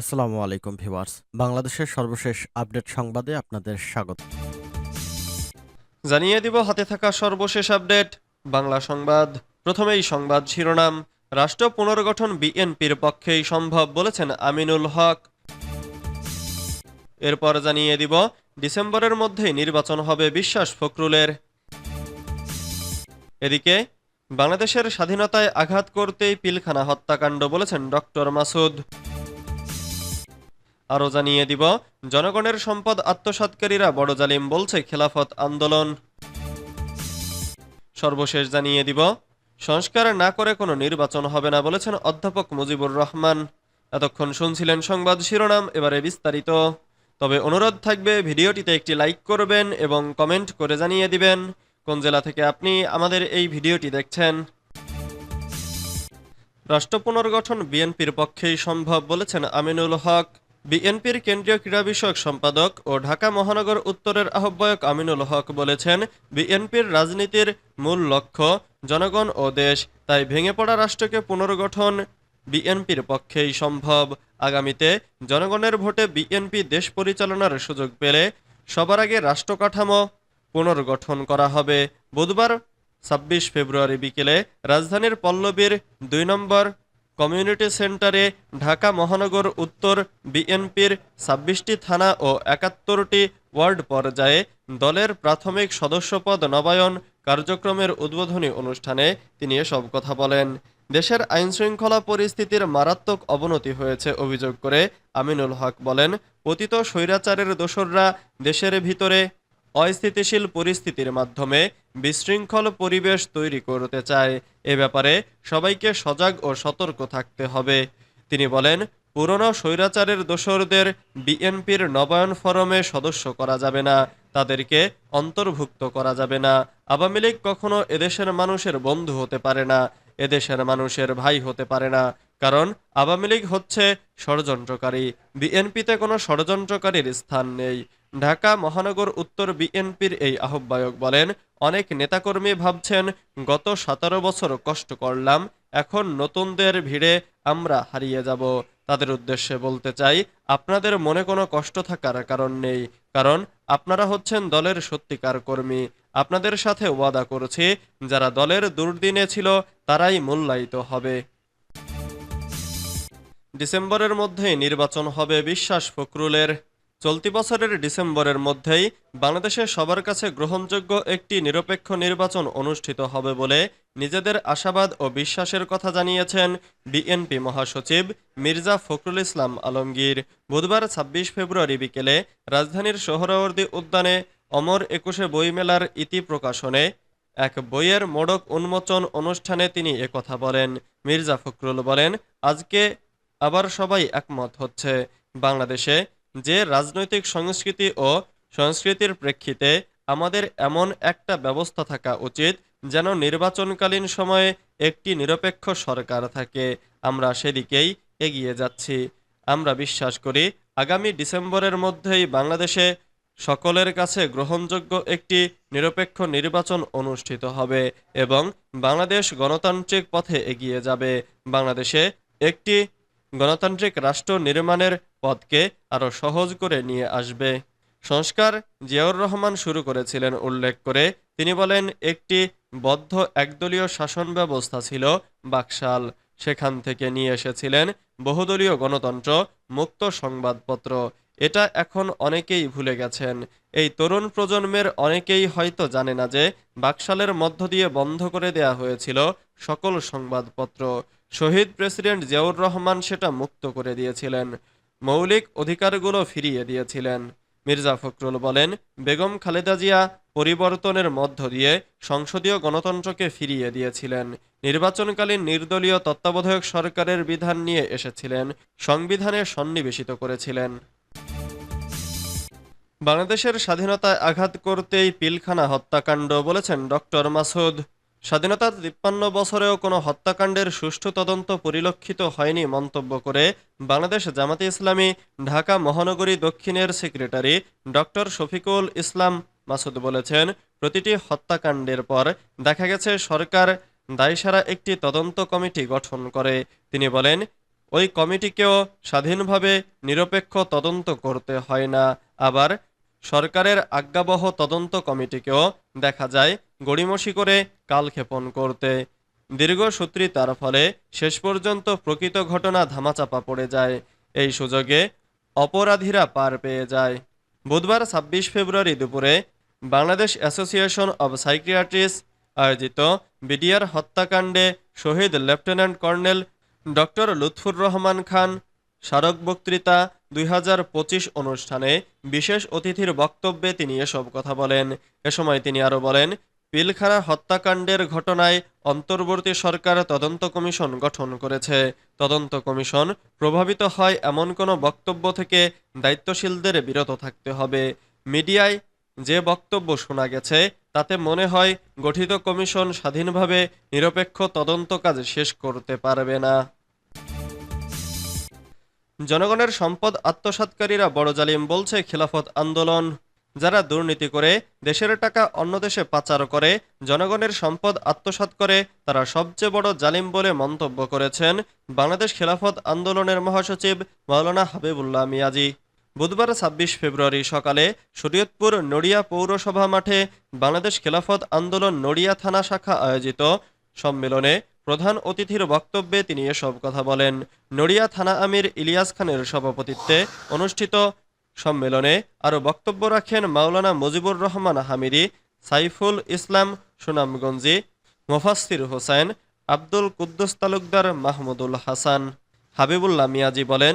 আসসালামু আলাইকুম ভিউয়ার্স। বাংলাদেশের সর্বশেষ আপডেট সংবাদে আপনাদের স্বাগত। জানিয়ে দিব, হাতে থাকা সর্বশেষ আপডেট, বাংলা সংবাদ। প্রথমেই সংবাদ শিরোনাম, রাষ্ট্র পুনর্গঠন বিএনপির পক্ষেই সম্ভব বলেছেন আমিনুল হক। এরপর জানিয়ে দিব, ডিসেম্বরের মধ্যেই নির্বাচন হবে বিশ্বাস ফখরুলের। এদিকে, বাংলাদেশের স্বাধীনতায় আঘাত করতেই পিলখানা হত্যাকাণ্ড বলেছেন ডক্টর মাসুদ। আরও জানিয়ে দিব, জনগণের সম্পদ আত্মসাৎকারীরা বড় জালিম বলছে খেলাফত আন্দোলন। সর্বশেষ জানিয়ে দিব, সংস্কার না করে কোনো নির্বাচন হবে না বলেছেন অধ্যাপক মুজিবুর রহমান। এতক্ষণ শুনছিলেন সংবাদ শিরোনাম, এবারে বিস্তারিত। তবে অনুরোধ থাকবে, ভিডিওটিতে একটি লাইক করবেন এবং কমেন্ট করে জানিয়ে দিবেন, কোন জেলা থেকে আপনি আমাদের এই ভিডিওটি দেখছেন। রাষ্ট্র পুনর্গঠন বিএনপির পক্ষেই সম্ভব বলেছেন আমিনুল হক। বিএনপির কেন্দ্রীয় ক্রীড়া বিষয়ক সম্পাদক ও ঢাকা মহানগর উত্তরের আহ্বায়ক আমিনুল হক বলেছেন, বিএনপির রাজনীতির মূল লক্ষ্য জনগণ ও দেশ, তাই ভেঙে পড়া রাষ্ট্রকে পুনর্গঠন বিএনপির পক্ষেই সম্ভব। আগামীতে জনগণের ভোটে বিএনপি দেশ পরিচালনার সুযোগ পেলে সবার আগে রাষ্ট্র কাঠামো পুনর্গঠন করা হবে। বুধবার ছাব্বিশ ফেব্রুয়ারি বিকেলে রাজধানীর পল্লবীর দুই নম্বর কমিউনিটি সেন্টারে ঢাকা মহানগর উত্তর বিএনপির ছাব্বিশটি থানা ও একাত্তরটি ওয়ার্ড পর্যায়ে দলের প্রাথমিক সদস্যপদ নবায়ন কার্যক্রমের উদ্বোধনী অনুষ্ঠানে তিনি এসব কথা বলেন। দেশের আইনশৃঙ্খলা পরিস্থিতির মারাত্মক অবনতি হয়েছে অভিযোগ করে আমিনুল হক বলেন, পতিত স্বৈরাচারের দোসররা দেশের ভিতরে অস্থিতিশীল পরিস্থিতির মাধ্যমে বিশৃঙ্খল পরিবেশ তৈরি করতে চায়। এ ব্যাপারে সবাইকে সজাগ ও সতর্ক থাকতে হবে। তিনি বলেন, পুরনো স্বৈরাচারের দোসরদের বিএনপির নবায়ন ফরমে সদস্য করা যাবে না, তাদেরকে অন্তর্ভুক্ত করা যাবে না। আওয়ামী লীগ কখনো এদেশের মানুষের বন্ধু হতে পারে না, এদেশের মানুষের ভাই হতে পারে না, কারণ আওয়ামী লীগ হচ্ছে ষড়যন্ত্রকারী। বিএনপিতে কোনো ষড়যন্ত্রকারীর স্থান নেই। ঢাকা মহানগর উত্তর বিএনপির এই আহ্বায়ক বলেন, অনেক নেতাকর্মী ভাবছেন, গত সতেরো বছর কষ্ট করলাম, এখন নতুনদের ভিড়ে আমরা হারিয়ে যাব। তাদের উদ্দেশ্যে বলতে চাই, আপনাদের মনে কোনো কষ্ট থাকার কারণ নেই, কারণ আপনারা হচ্ছেন দলের সত্যিকার কর্মী। আপনাদের সাথে ওয়াদা করছি, যারা দলের দুর্দিনে ছিল, তারাই মূল্যায়িত হবে। ডিসেম্বরের মধ্যেই নির্বাচন হবে, বিশ্বাস ফখরুলের চলতি বছরের ডিসেম্বরের মধ্যেই বাংলাদেশে সবার কাছে গ্রহণযোগ্য একটি নিরপেক্ষ নির্বাচন অনুষ্ঠিত হবে বলে নিজেদের আশাবাদ ও বিশ্বাসের কথা জানিয়েছেন বিএনপি মহাসচিব মির্জা ফখরুল ইসলাম আলমগীর। বুধবার ছাব্বিশ ফেব্রুয়ারি বিকেলে রাজধানীর সোহরাওয়ার্দী উদ্যানে অমর একুশে বইমেলার ইতি প্রকাশনে এক বইয়ের মোড়ক উন্মোচন অনুষ্ঠানে তিনি একথা বলেন। মির্জা ফখরুল বলেন, আজকে আবার সবাই একমত হচ্ছে। বাংলাদেশে যে রাজনৈতিক সংস্কৃতি ও সংস্কৃতির প্রেক্ষিতে আমাদের এমন একটা ব্যবস্থা থাকা উচিত যেন নির্বাচনকালীন সময়ে একটি নিরপেক্ষ সরকার থাকে। আমরা সেদিকেই এগিয়ে যাচ্ছি। আমরা বিশ্বাস করি আগামী ডিসেম্বরের মধ্যেই বাংলাদেশে সকলের কাছে গ্রহণযোগ্য একটি নিরপেক্ষ নির্বাচন অনুষ্ঠিত হবে এবং বাংলাদেশ গণতান্ত্রিক পথে এগিয়ে যাবে। বাংলাদেশে একটি গণতান্ত্রিক রাষ্ট্র নির্মাণের পথকে আরও সহজ করে নিয়ে আসবে। সংস্কার জিয়াউর রহমান শুরু করেছিলেন উল্লেখ করে। তিনি বলেন, একটি বদ্ধ একদলীয় শাসন ব্যবস্থা ছিল বাকশাল। সেখান থেকে নিয়ে এসেছিলেন বহুদলীয় গণতন্ত্র, মুক্ত সংবাদপত্র। এটা এখন অনেকেই ভুলে গেছেন। এই তরুণ প্রজন্মের অনেকেই হয়তো জানে না যে, বাকশালের মধ্য দিয়ে বন্ধ করে দেয়া হয়েছিল সকল সংবাদপত্র। শহীদ প্রেসিডেন্ট জিয়াউর রহমান সেটা মুক্ত করে দিয়েছিলেন। মৌলিক অধিকারগুলো ফিরিয়ে দিয়েছিলেন। মির্জা ফখরুল বলেন, বেগম খালেদা জিয়া পরিবর্তনের মধ্য দিয়ে সংসদীয় গণতন্ত্রকে ফিরিয়ে দিয়েছিলেন। নির্বাচনকালীন নির্দলীয় তত্ত্বাবধায়ক সরকারের বিধান নিয়ে এসেছিলেন, সংবিধানে সন্নিবেশিত করেছিলেন। বাংলাদেশের স্বাধীনতায় আঘাত করতেই পিলখানা হত্যাকাণ্ড বলেছেন ডক্টর মাসুদ। স্বাধীনতার তিপ্পান্ন বছরেও কোনো হত্যাকাণ্ডের সুষ্ঠু তদন্ত পরিলক্ষিত হয়নি মন্তব্য করে বাংলাদেশ জামাতে ইসলামী, ঢাকা মহানগরী দক্ষিণের সেক্রেটারি ডক্টর শফিকুল ইসলাম মাসুদ বলেছেন, প্রতিটি হত্যাকাণ্ডের পর দেখা গেছে সরকার দায়সারা একটি তদন্ত কমিটি গঠন করে। তিনি বলেন, ওই কমিটিকেও স্বাধীনভাবে নিরপেক্ষ তদন্ত করতে হয় না। আবার সরকারের আজ্ঞাবহ তদন্ত কমিটিকেও দেখা যায় গড়িমসি করে কালক্ষেপণ করতে। দীর্ঘসূত্রিতার ফলে শেষ পর্যন্ত প্রকৃত ঘটনা ধামাচাপা পড়ে যায়। এই সুযোগে অপরাধীরা পার পেয়ে যায়। বুধবার ছাব্বিশ ফেব্রুয়ারি দুপুরে বাংলাদেশ অ্যাসোসিয়েশন অব সাইকিয়াট্রিস্ট আয়োজিত বিডিআর হত্যাকাণ্ডে শহীদ lieutenant colonel doctor Lutfur Rahman Khan স্মারক বক্তৃতা দুই হাজার পঁচিশ অনুষ্ঠানে বিশেষ অতিথির বক্তব্যে তিনি এসব কথা বলেন। এ সময় তিনি আরও বলেন পিলখানা হত্যাকাণ্ডের ঘটনায় অন্তর্বর্তী সরকার তদন্ত কমিশন গঠন করেছে। তদন্ত কমিশন প্রভাবিত হয় এমন কোনো বক্তব্য থেকে দায়িত্বশীলদের বিরত থাকতে হবে। মিডিয়ায় যে বক্তব্য শোনা গেছে, তাতে মনে হয় গঠিত কমিশন স্বাধীনভাবে নিরপেক্ষ তদন্ত কাজ শেষ করতে পারবে না। জনগণের সম্পদ আত্মসাৎকারীরা বড় জালিম বলছে খেলাফত আন্দোলন। যারা দুর্নীতি করে, দেশের টাকা অন্য দেশে পাচার করে, জনগণের সম্পদ আত্মসাৎ করে, তারা সবচেয়ে বড় জালিম বলে মন্তব্য করেছেন বাংলাদেশ খেলাফত আন্দোলনের মহাসচিব মাওলানা হাবিবুল্লাহ মিয়াজি। বুধবার ছাব্বিশ ফেব্রুয়ারি সকালে শরীয়তপুর নড়িয়া পৌরসভা মাঠে বাংলাদেশ খেলাফত আন্দোলন নড়িয়া থানা শাখা আয়োজিত সম্মেলনে প্রধান অতিথির বক্তব্যে তিনি এসব কথা বলেন। নড়িয়া থানা আমির ইলিয়াস খানের সভাপতিত্বে অনুষ্ঠিত সম্মেলনে আরও বক্তব্য রাখেন মাওলানা মুজিবুর রহমান হামিদি, সাইফুল ইসলাম সুনামগঞ্জি, মোফাস্সির হোসেন, আব্দুল কুদ্দুস তালুকদার মাহমুদুল হাসান। হাবিবুল্লাহ মিয়াজি বলেন,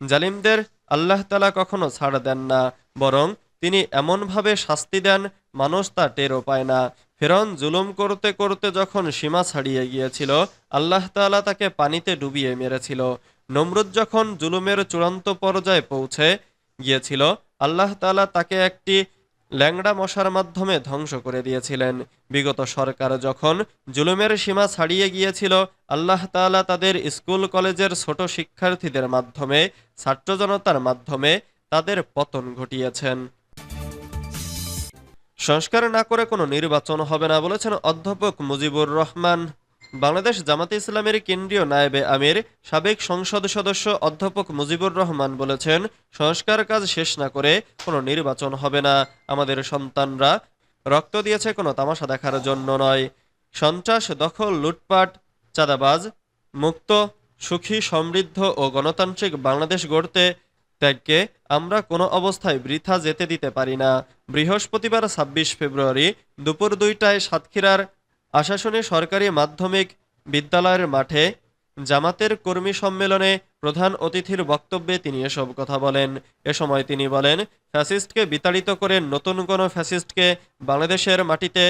জালিমদের আল্লাহ তালা কখনো ছাড় দেন না, বরং তিনি এমনভাবে শাস্তি দেন, মানুষ তা টেরও পায় না। ফেরন জুলুম করতে করতে যখন সীমা ছাড়িয়ে গিয়েছিল, আল্লাহ তাআলা তাকে পানিতে ডুবিয়ে মেরেছিল। নমরুদ যখন জুলুমের চূড়ান্ত পর্যায়ে পৌঁছে গিয়েছিল, আল্লাহ তাআলা তাকে একটি ল্যাংড়া মশার মাধ্যমে ধ্বংস করে দিয়েছিলেন। বিগত সরকার যখন জুলুমের সীমা ছাড়িয়ে গিয়েছিল, আল্লাহ তাআলা তাদের স্কুল, কলেজের ছোট শিক্ষার্থীদের মাধ্যমে ছাত্র জনতার মাধ্যমে তাদের পতন ঘটিয়েছেন। সংস্কার না করে কোনো নির্বাচন হবে না বলেছেন অধ্যাপক মুজিবুর রহমান। বাংলাদেশ জামাতে ইসলামের কেন্দ্রীয় নায়েবে আমির, সাবেক সংসদ সদস্য অধ্যাপক মুজিবুর রহমান বলেছেন, সংস্কার কাজ শেষ না করে কোনো নির্বাচন হবে না। আমাদের সন্তানরা রক্ত দিয়েছে কোনো তামাশা দেখার জন্য নয়। সন্ত্রাস, দখল, লুটপাট, চাঁদাবাজ, মুক্ত, সুখী, সমৃদ্ধ ও গণতান্ত্রিক বাংলাদেশ গড়তে ত্যাগকে আমরা কোনো অবস্থায় বৃথা যেতে দিতে পারি না। বৃহস্পতিবার ছাব্বিশ ফেব্রুয়ারি দুপুর দুইটায় সাতক্ষীরার আশাসনী সরকারি মাধ্যমিক বিদ্যালয়ের মাঠে জামাতের কর্মী সম্মেলনে প্রধান অতিথির বক্তব্যে তিনি এসব কথা বলেন। এ সময় তিনি বলেন, ফ্যাসিস্টকে বিতাড়িত করে নতুন কোনো ফ্যাসিস্টকে বাংলাদেশের মাটিতে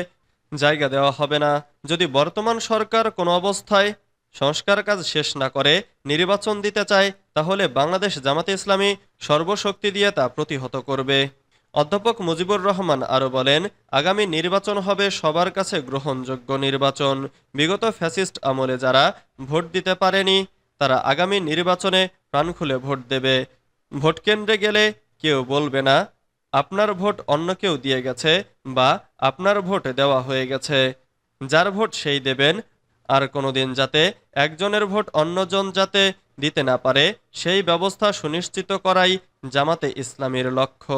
জায়গা দেওয়া হবে না। যদি বর্তমান সরকার কোনো অবস্থায় সংস্কার কাজ শেষ না করে, নির্বাচন দিতে চায় তাহলে বাংলাদেশ জামাতে ইসলামী সর্বশক্তি দিয়ে তা প্রতিহত করবে। অধ্যাপক মুজিবুর রহমান আরও বলেন, আগামী নির্বাচন হবে সবার কাছে গ্রহণযোগ্য নির্বাচন। বিগত ফ্যাসিস্ট আমলে যারা ভোট দিতে পারেনি, তারা আগামী নির্বাচনে প্রাণ খুলে ভোট দেবে। ভোট কেন্দ্রে গেলে কেউ বলবে না, আপনার ভোট অন্য কেউ দিয়ে গেছে বা আপনার ভোট দেওয়া হয়ে গেছে। যার ভোট সেই দেবেন, আর কোনোদিন যাতে একজনের ভোট অন্যজন যাতে দিতে না পারে সেই ব্যবস্থা সুনিশ্চিত করাই জামাতে ইসলামের লক্ষ্য।